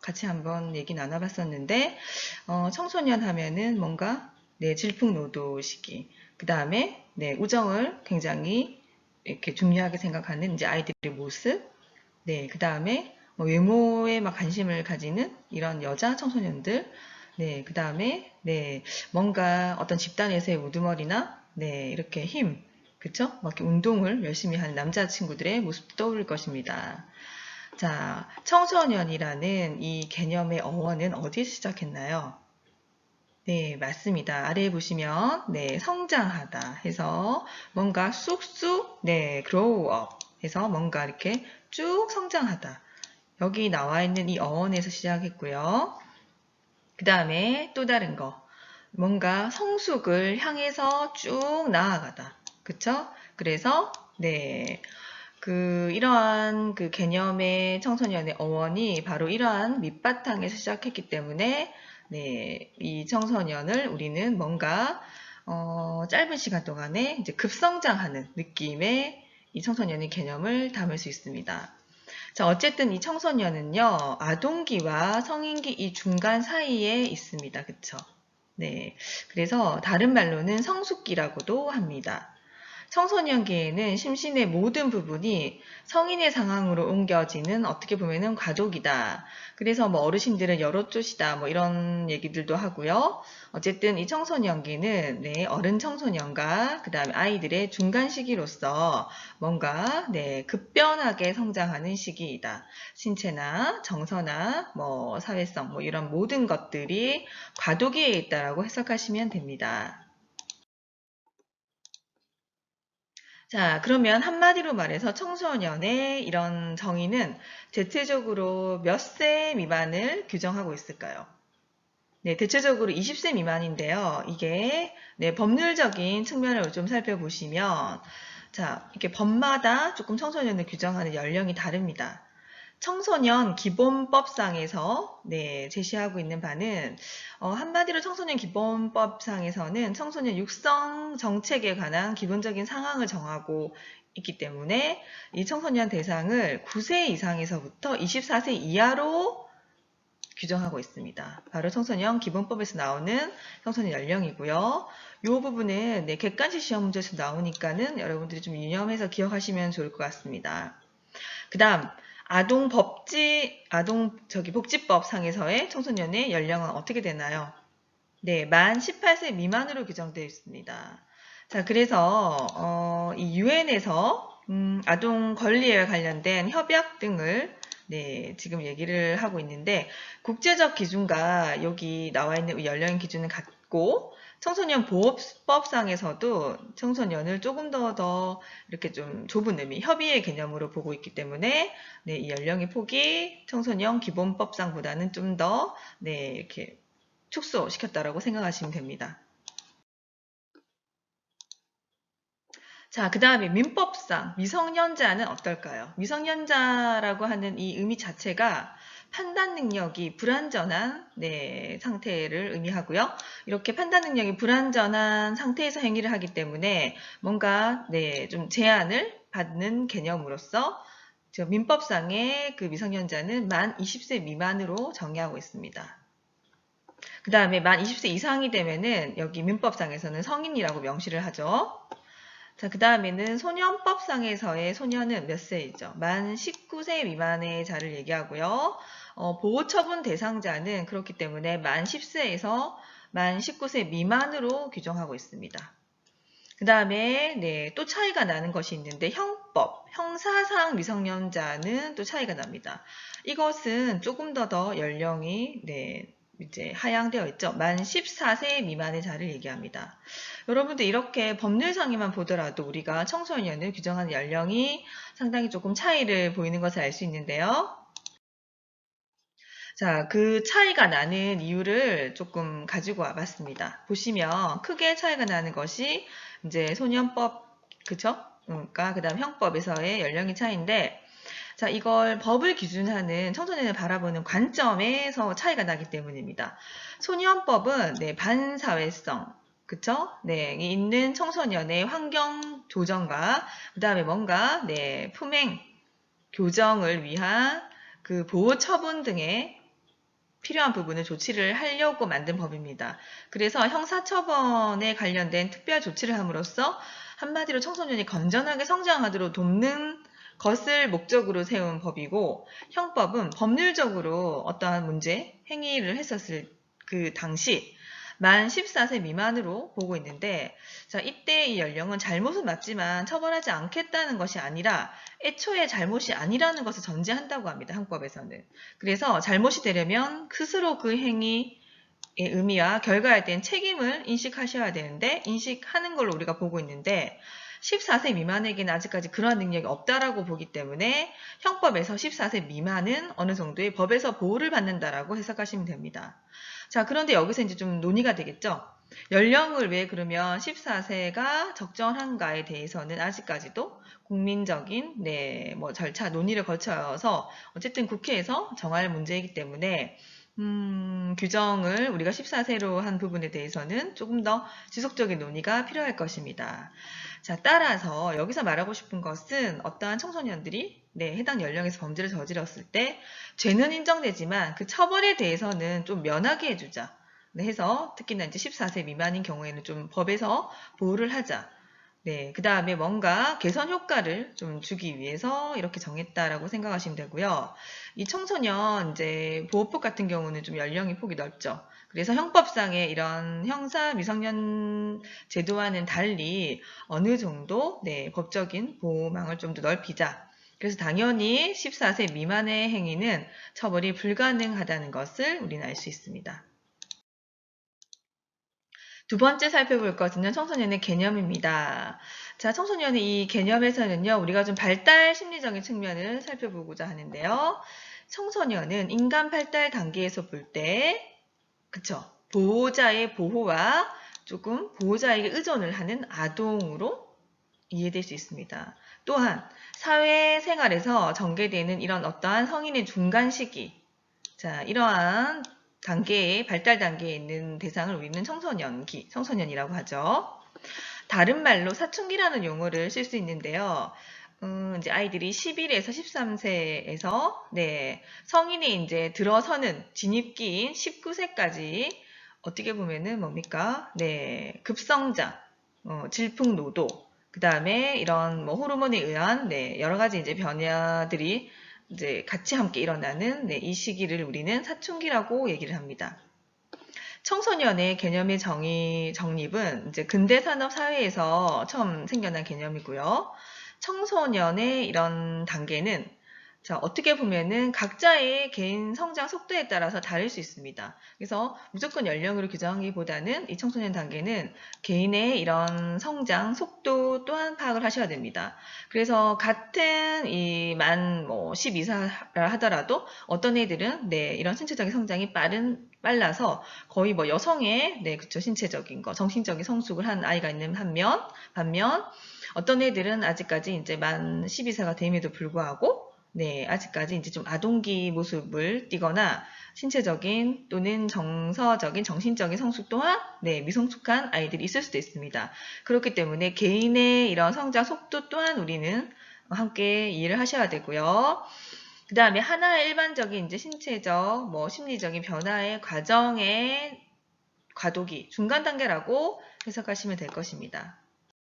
같이 한번 얘기 나눠봤었는데 어, 청소년 하면은 뭔가 네, 질풍노도 시기 그 다음에 네, 우정을 굉장히 이렇게 중요하게 생각하는 이제 아이들의 모습 네, 그 다음에 뭐 외모에 막 관심을 가지는 이런 여자 청소년들 네, 그 다음에 네, 뭔가 어떤 집단에서의 우두머리나 네, 이렇게 힘 그쵸? 막 이렇게 운동을 열심히 하는 남자친구들의 모습도 떠오를 것입니다. 자, 청소년이라는 이 개념의 어원은 어디서 시작했나요? 네, 맞습니다. 아래에 보시면, 네, 성장하다 해서 뭔가 쑥쑥, 네, grow up 해서 뭔가 이렇게 쭉 성장하다. 여기 나와 있는 이 어원에서 시작했고요. 그 다음에 또 다른 거. 뭔가 성숙을 향해서 쭉 나아가다. 그쵸? 그래서, 네. 그, 이러한 그 개념의 청소년의 어원이 바로 이러한 밑바탕에서 시작했기 때문에, 네. 이 청소년을 우리는 뭔가, 어, 짧은 시간 동안에 이제 급성장하는 느낌의 이 청소년의 개념을 담을 수 있습니다. 자, 어쨌든 이 청소년은요, 아동기와 성인기 이 중간 사이에 있습니다. 그쵸? 네. 그래서 다른 말로는 성숙기라고도 합니다. 청소년기에는 심신의 모든 부분이 성인의 상황으로 옮겨지는 어떻게 보면은 과도기다. 그래서 뭐 어르신들은 쪽이다. 뭐 이런 얘기들도 하고요. 어쨌든 이 청소년기는 네, 어른 청소년과 그다음에 아이들의 중간 시기로서 뭔가 네, 급변하게 성장하는 시기이다. 신체나 정서나 뭐 사회성 뭐 이런 모든 것들이 과도기에 있다라고 해석하시면 됩니다. 자, 그러면 한마디로 말해서 청소년의 이런 정의는 대체적으로 몇 세 미만을 규정하고 있을까요? 네, 대체적으로 20세 미만인데요. 이게 네, 법률적인 측면을 좀 살펴보시면 자, 이렇게 법마다 조금 청소년을 규정하는 연령이 다릅니다. 청소년 기본법상에서 네, 제시하고 있는 바는 어, 한마디로 청소년 기본법상에서는 청소년 육성 정책에 관한 기본적인 상황을 정하고 있기 때문에 이 청소년 대상을 9세 이상에서부터 24세 이하로 규정하고 있습니다. 바로 청소년 기본법에서 나오는 청소년 연령이고요. 이 부분은 네, 객관식 시험 문제에서 나오니까는 여러분들이 좀 유념해서 기억하시면 좋을 것 같습니다. 그 다음 아동 법지, 아동 저기 복지법 상에서의 청소년의 연령은 어떻게 되나요? 네, 만 18세 미만으로 규정되어 있습니다. 자, 그래서 어, 이 유엔에서 음, 아동 권리에 관련된 협약 등을 네, 지금 얘기를 하고 있는데 국제적 기준과 여기 나와 있는 연령 기준을 갖고 청소년 보호법상에서도 청소년을 조금 더, 더 이렇게 좀 좁은 의미, 협의의 개념으로 보고 있기 때문에, 네, 이 연령의 폭이 청소년 기본법상보다는 좀 더, 네, 이렇게 축소시켰다라고 생각하시면 됩니다. 자, 그 다음에 민법상 미성년자는 어떨까요? 미성년자라고 하는 이 의미 자체가 판단 능력이 불완전한 네, 상태를 의미하고요. 이렇게 판단 능력이 불완전한 상태에서 행위를 하기 때문에 뭔가 네, 좀 제한을 받는 개념으로서 민법상의 그 미성년자는 만 20세 미만으로 정의하고 있습니다. 그 다음에 만 20세 이상이 되면은 여기 민법상에서는 성인이라고 명시를 하죠. 자, 그 다음에는 소년법상에서의 소년은 몇 세이죠? 만 19세 미만의 자를 얘기하고요. 어, 보호처분 대상자는 그렇기 때문에 만 10세에서 만 19세 미만으로 규정하고 있습니다. 그 다음에 네, 또 차이가 나는 것이 있는데 형법, 형사상 미성년자는 또 차이가 납니다. 이것은 조금 더 더 연령이 네, 이제 하향되어 있죠. 만 14세 미만의 자를 얘기합니다. 여러분들 이렇게 법률상에만 보더라도 우리가 청소년을 규정하는 연령이 상당히 조금 차이를 보이는 것을 알 수 있는데요. 자, 그 차이가 나는 이유를 조금 가지고 와봤습니다. 보시면 크게 차이가 나는 것이 이제 소년법, 그쵸? 그러니까 그 다음 형법에서의 연령의 차이인데 자, 이걸 법을 기준하는 청소년을 바라보는 관점에서 차이가 나기 때문입니다. 소년법은 네, 반사회성, 그쵸? 네, 있는 청소년의 환경 조정과 그 다음에 뭔가 네, 품행 교정을 위한 그 보호 처분 등의 필요한 부분을 조치를 하려고 만든 법입니다. 그래서 형사처벌에 관련된 특별 조치를 함으로써 한마디로 청소년이 건전하게 성장하도록 돕는 것을 목적으로 세운 법이고 형법은 법률적으로 어떠한 문제, 행위를 했었을 그 당시 만 14세 미만으로 보고 있는데 자 이때 이 연령은 잘못은 맞지만 처벌하지 않겠다는 것이 아니라 애초에 잘못이 아니라는 것을 전제한다고 합니다. 형법에서는. 그래서 잘못이 되려면 스스로 그 행위의 의미와 결과에 대한 책임을 인식하셔야 되는데 인식하는 걸로 우리가 보고 있는데 14세 미만에게는 아직까지 그러한 능력이 없다라고 보기 때문에 형법에서 14세 미만은 어느 정도의 법에서 보호를 받는다라고 해석하시면 됩니다. 자, 그런데 여기서 이제 좀 논의가 되겠죠. 연령을 왜 그러면 14세가 적정한가에 대해서는 아직까지도 국민적인 네, 뭐 절차 논의를 거쳐서 어쨌든 국회에서 정할 문제이기 때문에 음, 규정을 우리가 14세로 한 부분에 대해서는 조금 더 지속적인 논의가 필요할 것입니다. 자, 따라서 여기서 말하고 싶은 것은 어떠한 청소년들이 네, 해당 연령에서 범죄를 저질렀을 때 죄는 인정되지만 그 처벌에 대해서는 좀 면하게 해주자. 네, 해서 특히나 이제 14세 미만인 경우에는 좀 법에서 보호를 하자. 네, 그 다음에 뭔가 개선 효과를 좀 주기 위해서 이렇게 정했다라고 생각하시면 되고요. 이 청소년 이제 보호법 같은 경우는 좀 연령이 폭이 넓죠. 그래서 형법상의 이런 형사 미성년 제도와는 달리 어느 정도 네, 법적인 보호망을 좀 더 넓히자. 그래서 당연히 14세 미만의 행위는 처벌이 불가능하다는 것을 우리는 알 수 있습니다. 두 번째 살펴볼 것은 청소년의 개념입니다. 자, 청소년의 이 개념에서는요, 우리가 좀 발달 심리적인 측면을 살펴보고자 하는데요. 청소년은 인간 발달 단계에서 볼 때, 그쵸, 보호자의 보호와 조금 보호자에게 의존을 하는 아동으로 이해될 수 있습니다. 또한 사회생활에서 전개되는 이런 어떠한 성인의 중간 시기, 자, 이러한 단계의 발달 단계에 있는 대상을 우리는 청소년기, 청소년이라고 하죠. 다른 말로 사춘기라는 용어를 쓸 수 있는데요. 음, 이제 아이들이 11에서 13세에서 네, 성인이 이제 들어서는 진입기인 19세까지 어떻게 보면은 뭡니까? 네, 급성장, 어, 질풍노도, 그 다음에 이런 뭐 호르몬에 의한 네, 여러 가지 이제 변화들이 이제 같이 함께 일어나는 네, 이 시기를 우리는 사춘기라고 얘기를 합니다. 청소년의 개념의 정의, 정립은 이제 근대 산업 사회에서 처음 생겨난 개념이고요. 청소년의 이런 단계는 자, 어떻게 보면은 각자의 개인 성장 속도에 따라서 다를 수 있습니다. 그래서 무조건 연령으로 규정하기보다는 이 청소년 단계는 개인의 이런 성장 속도 또한 파악을 하셔야 됩니다. 그래서 같은 이 만 뭐 12사라 하더라도 어떤 애들은 네, 이런 신체적인 성장이 빠른 빨라서 거의 뭐 여성의 네, 그쵸 신체적인 거, 정신적인 성숙을 한 아이가 있는 한면 반면 어떤 애들은 아직까지 이제 만 12세가 됨에도 불구하고 네, 아직까지 이제 좀 아동기 모습을 띠거나 신체적인 또는 정서적인 정신적인 성숙 또한 네, 미성숙한 아이들이 있을 수도 있습니다. 그렇기 때문에 개인의 이런 성장 속도 또한 우리는 함께 이해를 하셔야 되고요. 그 다음에 하나의 일반적인 이제 신체적, 뭐 심리적인 변화의 과정의 과도기, 중간 단계라고 해석하시면 될 것입니다.